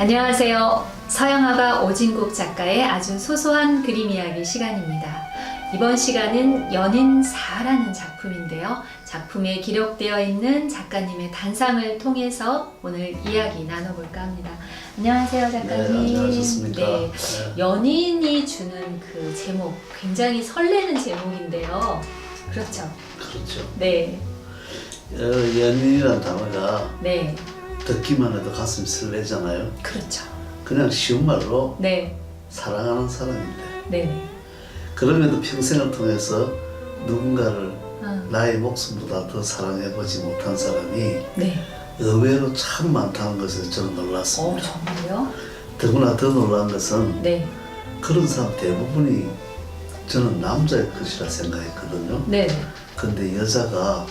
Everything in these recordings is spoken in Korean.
안녕하세요. 서영아가 오진국 작가의 아주 소소한 그림 이야기 시간입니다. 이번 시간은 연인 4라는 작품인데요. 작품에 기록되어 있는 작가님의 단상을 통해서 오늘 이야기 나눠볼까 합니다. 안녕하세요, 작가님. 네, 안녕하셨습니까? 네, 연인이 주는 그 제목, 굉장히 설레는 제목인데요. 그렇죠. 그렇죠. 네, 어, 연인이란 단어가 네, 듣기만 해도 가슴이 설레잖아요. 그렇죠. 그냥 쉬운 말로 네, 사랑하는 사람인데 네. 그럼에도 평생을 통해서 누군가를 아, 나의 목숨보다 더 사랑해보지 못한 사람이 네. 의외로 참 많다는 것에 저는 어, 놀랐습니다. 정말요? 더구나 더 놀란 것은 네, 그런 사람 대부분이 저는 남자의 것이라 생각했거든요. 네. 근데 여자가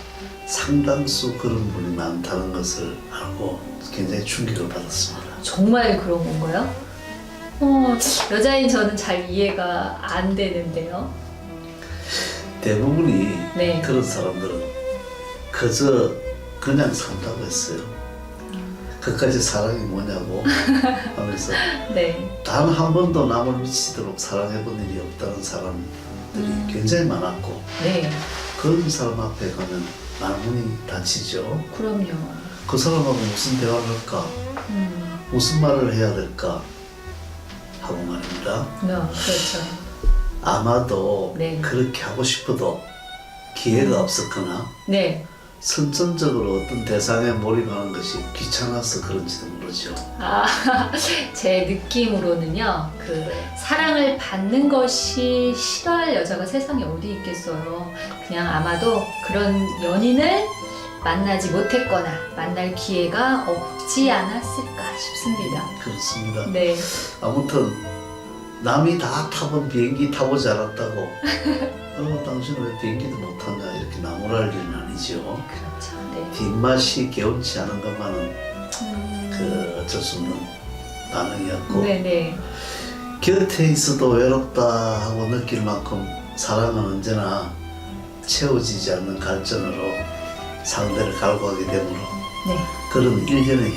상당수 그런 분이 많다는 것을 알고 굉장히 충격을 받았습니다. 정말 그런 건가요? 어, 여자인 저는 잘 이해가 안 되는데요. 대부분이 네. 그런 사람들은 그저 그냥 산다고 했어요. 그까지 사랑이 뭐냐고 하면서 네. 단 한 번도 남을 미치도록 사랑해본 일이 없다는 사람들이 음. 굉장히 많았고 네. 그런 사람 앞에 가면 마음이 다치죠. 그럼요. 그 사람하고 무슨 대화를 할까? 음, 무슨 말을 해야 될까? 하고 말입니다. 네, 그렇죠. 아마도 네. 그렇게 하고 싶어도 기회가 없었거나 네. 선천적으로 어떤 대상에 몰입하는 것이 귀찮아서 그런지도 모르죠. 아, 제 느낌으로는요, 그, 사랑을 받는 것이 싫어할 여자가 세상에 어디 있겠어요. 그냥 아마도 그런 연인을 만나지 못했거나 만날 기회가 없지 않았을까 싶습니다. 그렇습니다. 네. 아무튼 남이 다 타본 비행기 타보지 않았다고 어, 당신은 왜 비행기도 못 탔냐 이렇게 나무랄 일은 아니죠. 그렇죠. 네. 뒷맛이 개운치 않은 것만은 음, 그 어쩔 수 없는 반응이었고 네네. 곁에 있어도 외롭다 하고 느낄 만큼 사랑은 언제나 채워지지 않는 갈증으로 상대를 갈구하게 되므로 네. 그런 일련의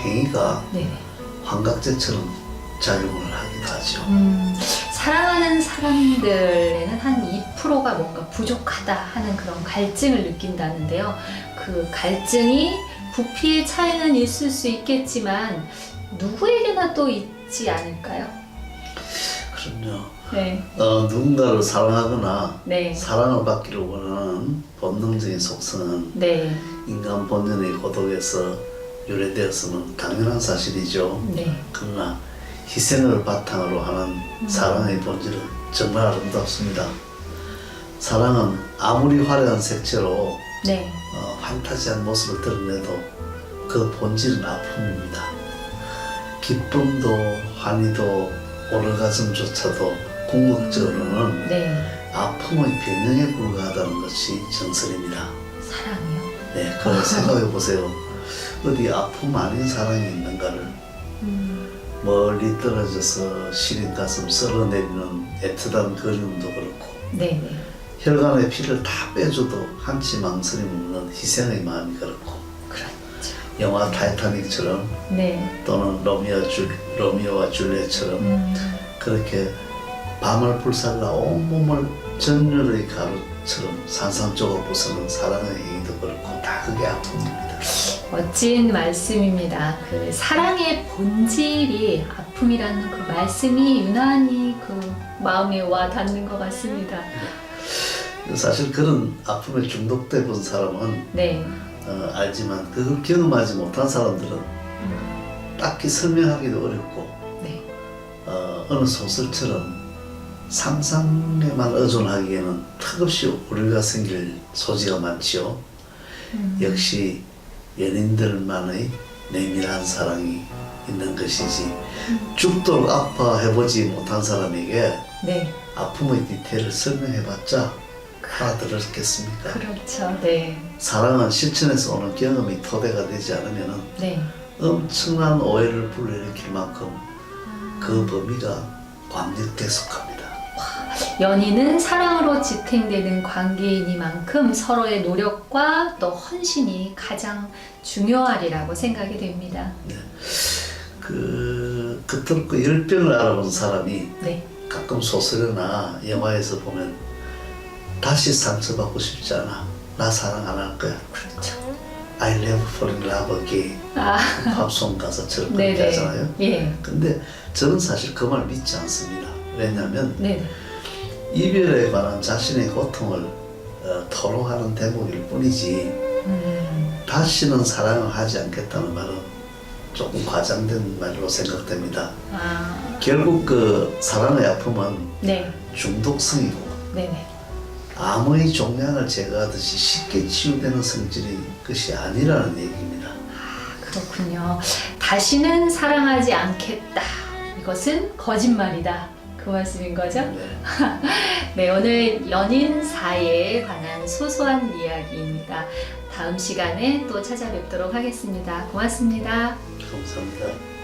행위가 네. 환각제처럼 작용을 하기도 하죠. 음, 사랑하는 사람들에는 한 2%가 뭔가 부족하다 하는 그런 갈증을 느낀다는데요. 그 갈증이 부피의 차이는 있을 수 있겠지만 누구에게나 또 있지 않을까요? 그럼요. 네. 어, 누군가를 사랑하거나 네. 사랑을 받기를 원하는 본능적인 속성은 네. 인간 본연의 고독에서 유래되었으면 당연한 사실이죠. 네. 그러나 희생을 바탕으로 하는 음. 사랑의 본질은 정말 아름답습니다. 사랑은 아무리 화려한 색채로 네. 어, 판타지한 모습을 드러내도 그 본질은 아픔입니다. 기쁨도 환희도 오르가즘조차도 궁극적으로는 네. 아픔의 변형에 불과하다는 것이 정설입니다. 사랑이요. 네, 그걸 생각해 보세요. 어디 아픔 아닌 사랑이 있는가를 음, 멀리 떨어져서 시린 가슴 쓸어내리는 애틋한 그리움도 그렇고 네. 네. 혈관의 피를 다 빼줘도 한치 망설임 없는 희생의 마음이 그렇고 그렇죠. 영화 타이타닉처럼 네. 또는 로미오 줄, 로미오와 줄리엣처럼 음, 그렇게 밤을 불살라 온몸을 전율의 가루처럼 산산조각 부수는 사랑의 행위도 그렇고 다 그게 아픔입니다. 멋진 말씀입니다. 그 사랑의 본질이 아픔이라는 그 말씀이 유난히 그 마음에 와 닿는 것 같습니다. 사실 그런 아픔에 중독돼 본 사람은 네. 어, 알지만 그걸 경험하지 못한 사람들은 음, 딱히 설명하기도 어렵고 네. 어, 어느 소설처럼 상상에만 의존하기에는 턱없이 오류가 생길 소지가 많지요. 음, 역시 연인들만의 내밀한 사랑이 있는 것이지 죽도록 아파해보지 못한 사람에게 네. 아픔의 디테일을 설명해봤자 알아들었겠습니까? 그렇죠. 네. 사랑은 실천에서 오는 경험이 토대가 되지 않으면 네. 엄청난 오해를 불러일으킬 만큼 그 범위가 광역대 속합니다. 연인은 사랑으로 지탱되는 관계이니만큼 서로의 노력과 또 헌신이 가장 중요하리라고 생각이 됩니다. 그 그토록 그 열병을 알아본 사람이 네. 가끔 소설이나 영화에서 보면 다시 상처받고 싶지 않아. 나 사랑 안 할 거야. 그렇죠. I never fall in love again. 아, 팝송 가사처럼 그렇게 네네. 하잖아요. 예. 근데 저는 사실 그 말 믿지 않습니다. 왜냐하면 네. 이별에 관한 자신의 고통을 어, 토로하는 대목일 뿐이지 음, 다시는 사랑을 하지 않겠다는 말은 조금 과장된 말로 생각됩니다. 아, 결국 그 사랑의 아픔은 네. 중독성이고 네네. 암의 종양을 제거하듯이 쉽게 치유되는 성질이 것이 아니라는 얘기입니다. 그렇군요. 다시는 사랑하지 않겠다. 이것은 거짓말이다. 그 말씀인 거죠? 네. 네, 오늘 연인 사이에 관한 소소한 이야기입니다. 다음 시간에 또 찾아뵙도록 하겠습니다. 고맙습니다. 감사합니다.